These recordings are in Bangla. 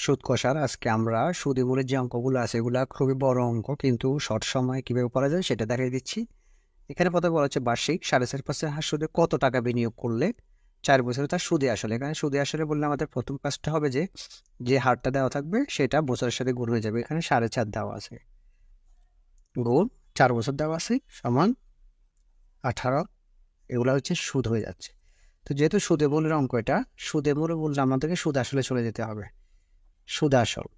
সুদ কষার আজকে আমরা সুদে মূলের যে অঙ্কগুলো আছে এগুলো খুবই বড় অঙ্ক কিন্তু শর্ট সময় কীভাবে করা যায় সেটা দেখিয়ে দিচ্ছি এখানে প্রথমে বলা হচ্ছে বার্ষিক সাড়ে চার পার্সেন্ট হার সুদে কত টাকা বিনিয়োগ করলে চার বছরে তার সুদে আসলে এখানে সুদে আসলে বললে আমাদের প্রথম কাজটা হবে যে যে হারটা দেওয়া থাকবে সেটা বছরের সাথে গুণ হয়ে যাবে এখানে সাড়ে চার দেওয়া আছে গুণ চার বছর দেওয়া আছে সমান আঠারো এগুলো হচ্ছে সুদ হয়ে যাচ্ছে তো যেহেতু সুদে মূলের অঙ্ক এটা সুদে মূলে বললে আমাদেরকে সুদ আসলে চলে যেতে হবে সুদ আসল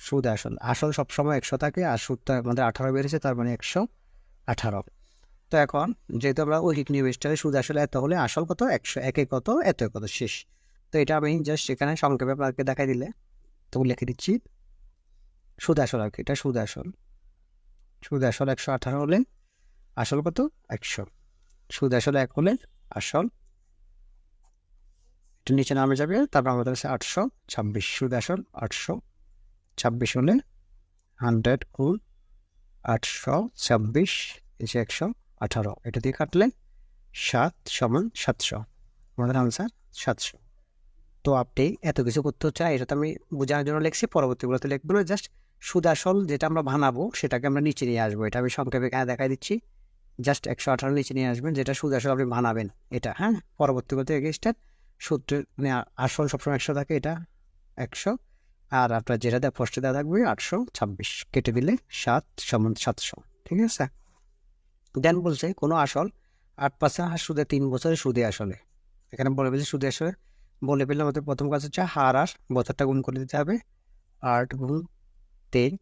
সুদ আসল আসল সবসময় একশো থাকে, আর সুদটা আমাদের আঠারো বেড়েছে, তার মানে একশো আঠারো। তো এখন যেহেতু আমরা ঐকিক নিবেশটারে সুদ আসলে এত হলে আসল কত? একশো একে কত? এত কত? শেষ। তো এটা আমি জাস্ট এখানে সংক্ষেপে আপনাকে দেখাই দিলে। তো লিখে দিচ্ছি। সুদ আসল আর কি, এটা সুদ আসল সুদ আসল একশো আঠারো হলে আসল কত? একশো। সুদ আসল এক হলে আসল একটু নিচে নামে যাবে, তারপর আমাদের কাছে আটশো ছাব্বিশ সুদ আসল আটশো ছাব্বিশ হলে হান্ড্রেড গুণ আটশো ছাব্বিশ এসে একশো আঠারো। এটা দিয়ে কাটলে সাত সমান সাতশো। আমাদের আনসার সাতশো। তো আপনি এত কিছু করতে চাই এটা তো আমি বোঝানোর জন্য লিখছি, পরবর্তীগুলোতে লিখব না জাস্ট সুদ আসল যেটা আমরা বানাবো, সেটাকে আমরা নিচে নিয়ে আসব। এটা আমি সংক্ষেপে এখানে দেখাই দিচ্ছি। জাস্ট একশো আঠারো নিচে নিয়ে আসবেন, যেটা সুদ আসল আপনি বানাবেন, এটা হ্যাঁ? পরবর্তীগুলোতে এগেস্টার সূত্রের মানে আসল সবসময় একশো থাকে এটা, একশো। আর আপনার যেটা দেয় ফার্স্টে দেওয়া থাকবে আটশো ছাব্বিশ। কেটে দিলে সাত সমান সাতশো, ঠিক আছে? দেন বলছে, কোনো আসল আট পার্সেন্ট হার সুদে তিন বছরে সুদে আসলে। এখানে বলে ফেলছে সুদে আসলে। বলে ফেললে আমাদের প্রথম কাজ হচ্ছে হার আর বছরটা গুণ করে দিতে হবে। আট গুণ তিন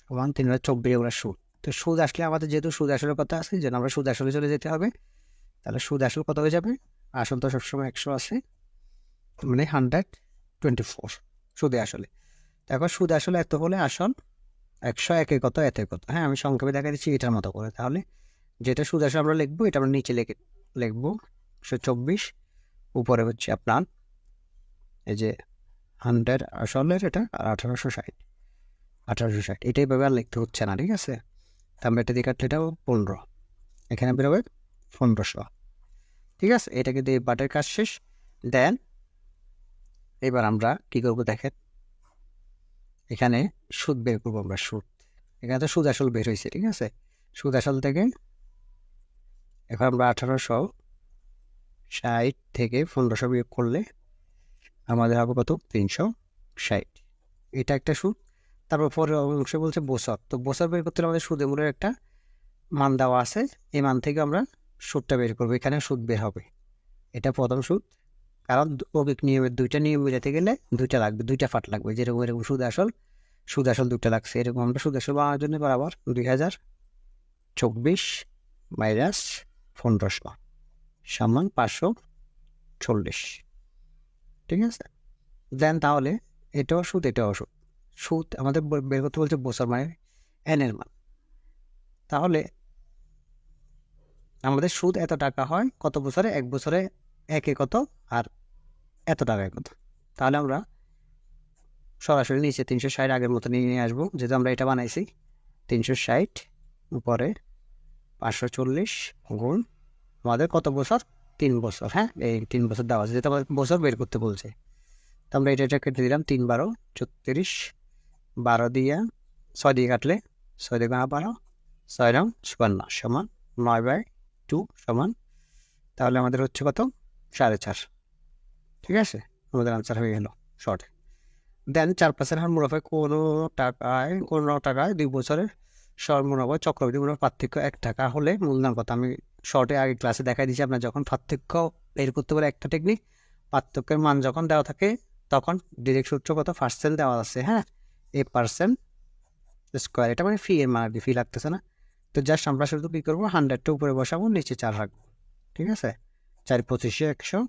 সমান তিন হাজার চব্বিশ ওগুলো সুদ। তো সুদ আসলে আমাদের যেহেতু সুদ আসলের কথা আছে যেন আমরা সুদ আসলে চলে যেতে হবে। তাহলে সুদ আসল কত হয়ে যাবে? আসল তো সবসময় একশো আছে মানে হান্ড্রেড টোয়েন্টি ফোর সুদে আসলে। তারপর সুদ আসলে এত হলে আসল একশো একে কত এতে কত হ্যাঁ আমি সংক্ষেপে দেখা দিচ্ছি এটার মতো করে। তাহলে যেটা সুদ আসলে আমরা লিখব, এটা আমরা নিচে লিখে লিখব, একশো চব্বিশ, উপরে হচ্ছে আপনার এই যে হান্ড্রেড আসলের এটা, আর আঠারোশো ষাট আঠারোশো ষাট। এটাই ভাবে আর লিখতে হচ্ছে না, ঠিক আছে? আমরা এটা কাটলে এটাও পনেরো। এখানে বেরোবে পনেরোশো। ঠিক আছে? এটা এটাকে দিয়ে বাটের কাজ শেষ। দেন এবার আমরা কি করব দেখেন? এখানে সুদ বের করব আমরা, সুদ। এখানে তো সুদ আসল বের হয়েছে, ঠিক আছে? সুদ আসল থেকে এখন আমরা আঠারোশো ষাট থেকে পনেরোশো বিয়োগ করলে আমাদের হবে কত? তিনশো ষাট। এটা একটা সুদ। তারপর পরের অংশে বলছে বছর তো বছর বের করতে আমাদের সুদে মূলের একটা মান দেওয়া আছে। এই মান থেকে আমরা সুদটা বের করব, এখানে সুদ বের হবে। এটা প্রথম সুদ, কারণ অভিক নিয়মের দুইটা নিয়ম মিলাতে গেলে দুইটা লাগবে, দুইটা ফাট লাগবে। যেরকম এরকম সুদ আসল সুদ আসল দুইটা লাগছে। এরকম আমরা সুদ আসল বানানোর জন্য বরাবর দুই হাজার চব্বিশ মাইনাস পনেরোশো সমান পাঁচশো চল্লিশ। ঠিক আছে? দেন তাহলে এটাও সুদ এটাও সুদ। সুদ আমাদের বের করতে বলছে বছর মানে এনের মান। তাহলে আমাদের সুদ এত টাকা হয়, কত বছরে? এক বছরে একে কত? আর এত টাকায় কত? তাহলে আমরা সরাসরি নিচে তিনশো ষাট আগের মতো নিয়ে নিয়ে আসব। যেহেতু আমরা এটা বানাইছি, তিনশো ষাট উপরে পাঁচশো চল্লিশ গুণ আমাদের কত বছর? তিন বছর হ্যাঁ? এই তিন বছর দেওয়া আছে, যেহেতু আমাদের বছর বের করতে বলছে। তো আমরা এটা এটা কেটে দিলাম, তিন বারো, ছত্রিশ, বারো দিয়ে ছয় দিয়ে কাটলে ছয় দিয়ে বারো, ছয় রং চুয়ান্ন সমান নয় বাই টু সমান, তাহলে আমাদের হচ্ছে কত? সাড়ে চার। ঠিক আছে? আমাদের আনসার হয়ে গেল শর্ট দেন চার পার্সেন্ট হার মুনাফায় কোনো টাকায় কোনো টাকায় দুই বছরের সর মুনাফা, চক্রবৃদ্ধি মুনাফা পার্থক্য এক টাকা হলে মূলধন কথা আমি শর্টে আগে ক্লাসে দেখাই দিয়েছি, আপনার যখন পার্থক্য বের করতে পারে একটা টেকনিক পার্থক্যের মান যখন দেওয়া থাকে, তখন ডিরেক্ট সূত্র কত? পার্সেন্ট দেওয়া আছে হ্যাঁ? এ পার্সেন্ট স্কোয়ার এটা মানে ফি এর মান আর ফি লাগতেছে না। তো জাস্ট আমরা শুধু কী করব? হান্ড্রেডটা উপরে বসাবো, নিচে চার রাখব। ঠিক আছে? চার পঁচিশে একশো।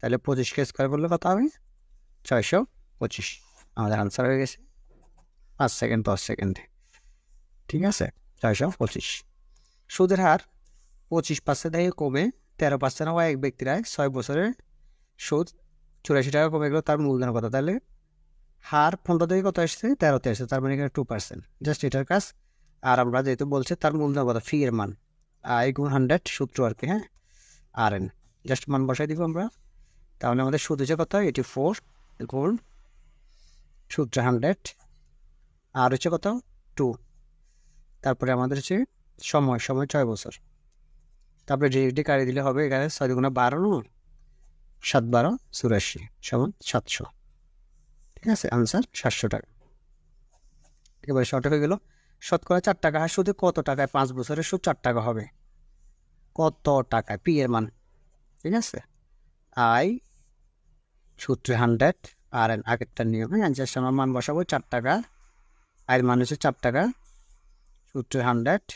তাহলে পঁচিশকে স্কোয়ার করলে কত হবে? ছয়শো পঁচিশ। আমাদের আনসার হয়ে গেছে। পাঁচ সেকেন্ড দশ সেকেন্ডে ঠিক আছে? ছয়শো পঁচিশ। সুদের হার পঁচিশ পার্সেন্ট থেকে কমে, তেরো পার্সেন্ট হওয়া এক ব্যক্তির ছয় বছরের সুদ। চুরাশি টাকা কমে গেল, তার মূলধনের কথা। তাহলে হার পনেরো থেকে কত আসছে? তেরোতে আসছে, তার মানে এখানে টু পার্সেন্ট জাস্ট এটার কাজ আর আমরা যেহেতু বলছে, তার মূলধন কত ফি এর মান আই গুণ হান্ড্রেড সূত্র আর কি হ্যাঁ? আর এন। জাস্ট মান বসাই দিব আমরা। তাহলে আমাদের সুদ হচ্ছে কত? এইটি ফোর গুণ সূত্র হান্ড্রেড। আর হচ্ছে কত? টু। তারপরে আমাদের হচ্ছে সময় সময় ছয় বছর। তারপরে ডিগ্রি কারি দিলে হবে এখানে ছয় দুগুণা বারো সাত বারো চুরাশি সমান সাতশো। ঠিক আছে? আনসার সাতশো টাকা। এবারে শর্ট হয়ে গেল। শতকরা চার টাকা হার সুদে কত টাকায় পাঁচ বছরের সুদ চার টাকা হবে? কত টাকায়? পি এর মান, ঠিক আছে? আই সূত্রে হান্ড্রেড আর এন আগেরটা নিয়ম হ্যাঁ জাস্ট আমার মান বসাবো চার টাকা আয়ের মান হচ্ছে চার টাকা, সূত্রে হান্ড্রেড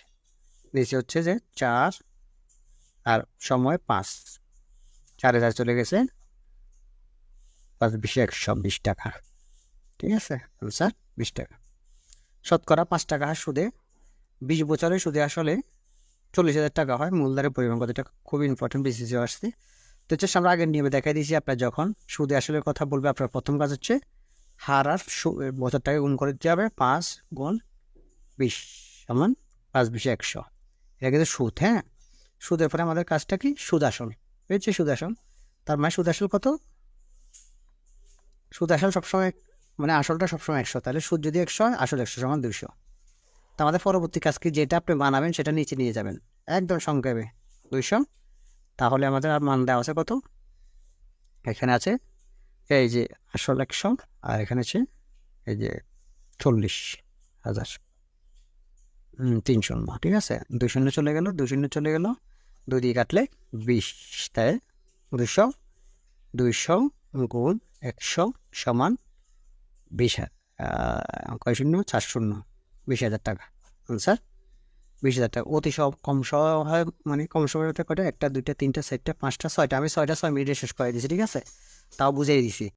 বেশি হচ্ছে যে চার, আর সময় পাঁচ। চার হাজার চলে গেছে পাঁচ, বিশে, একশো, বিশ টাকা, ঠিক আছে? স্যার বিশ টাকা। শতকরা পাঁচ টাকা সুদে, বিশ বছরের সুদে আসলে চল্লিশ হাজার টাকা হয়। মূলধারের পরিমাণ কত টাকা খুবই ইম্পর্টেন্ট বিসিসি আসছে। তো হচ্ছে আমরা আগের নিয়মে দেখাই দিয়েছি, আপনার যখন সুদে আসলে কথা বলবে, আপনার প্রথম কাজ হচ্ছে হার আর বছরটাকে গুণ করে দিতে হবে, পাঁচ গুণ বিশ সমান পাঁচ বিশে একশো। এটা কিন্তু সুদ হ্যাঁ? সুদের পরে আমাদের কাজটা কি? সুদ আসল। হয়েছে সুদ আসল, তার মানে সুদ আসল কত? সুদ আসল সবসময় মানে আসলটা সবসময় একশো। তাহলে সুদ যদি একশো হয় আসল একশো সমান দুশো তো আমাদের পরবর্তী কাজ কি? যেটা আপনি বানাবেন সেটা নিচে নিয়ে যাবেন। একদম সংক্ষেপে। দুইশো। তাহলে আমাদের আর মান দেওয়া আছে কত? এখানে আছে, এই যে আসল একশো, আর এখানে আছে, এই যে চল্লিশ হাজার। তিন শূন্য, ঠিক আছে? দুই শূন্য চলে গেল, দুই শূন্য চলে গেল। দুই দিয়ে কাটলে বিশ। তাই দুশো দুইশো গুণ একশো সমান বিশ কয় শূন্য? চার শূন্য। বিশ হাজার টাকা। আনসার? বিশ হাজার টাকা। অতি সব কম হয় মানে কম সময় কটা একটা, দুইটা, তিনটা, চারটা, পাঁচটা, ছয়টা। আমি ছয়টা, ছয় মিনিটে শেষ করে দিয়েছি, ঠিক আছে? তাও বুঝিয়ে দিছি।